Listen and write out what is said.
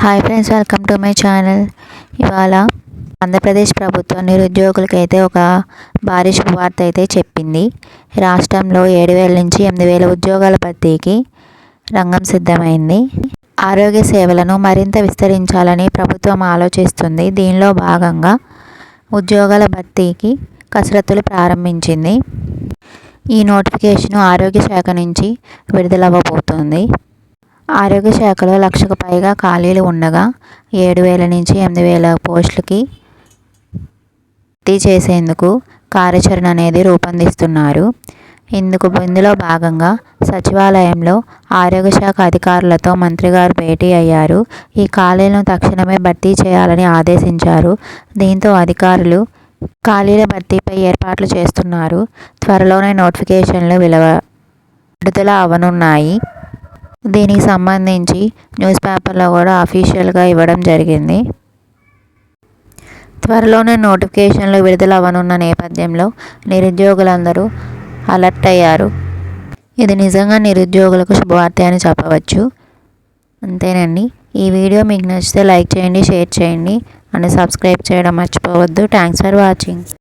Hi friends welcome to my channel ఇవాళ ఆంధ్రప్రదేశ్ ప్రభుత్వం నిరుద్యోగులకైతే ఒక భారీ శుభవార్త అయితే చెప్పింది. రాష్ట్రంలో ఏడు వేల నుంచి ఎనిమిది వేల ఉద్యోగాల భర్తీకి రంగం సిద్ధమైంది. ఆరోగ్య సేవలను మరింత విస్తరించాలని ప్రభుత్వం ఆలోచిస్తుంది. దీనిలో భాగంగా ఉద్యోగాల భర్తీకి కసరత్తులు ప్రారంభించింది. ఈ నోటిఫికేషన్ ఆరోగ్య శాఖ నుంచి విడుదలవ్వబోతోంది. ఆరోగ్య శాఖలో లక్షకు పైగా ఖాళీలు ఉండగా ఏడు వేల నుంచి ఎనిమిది వేల పోస్టులకి భర్తీ చేసేందుకు కార్యాచరణ అనేది రూపొందిస్తున్నారు. ఇందుకు ఇందులో భాగంగా సచివాలయంలో ఆరోగ్య శాఖ అధికారులతో మంత్రి గారు భేటీ అయ్యారు. ఈ ఖాళీలను తక్షణమే భర్తీ చేయాలని ఆదేశించారు. దీంతో అధికారులు ఖాళీల భర్తీపై ఏర్పాట్లు చేస్తున్నారు. త్వరలోనే నోటిఫికేషన్లు విలువ విడుదల అవనున్నాయి. దీనికి సంబంధించి న్యూస్ పేపర్లో కూడా అఫీషియల్గా ఇవ్వడం జరిగింది. త్వరలోనే నోటిఫికేషన్లు విడుదల అవనున్న నేపథ్యంలో నిరుద్యోగులందరూ అలర్ట్ అయ్యారు. ఇది నిజంగా నిరుద్యోగులకు శుభవార్త అని చెప్పవచ్చు. అంతేనండి. ఈ వీడియో మీకు నచ్చితే లైక్ చేయండి షేర్ చేయండి. అండ్ సబ్స్క్రైబ్ చేయడం మర్చిపోవద్దు. Thanks for watching.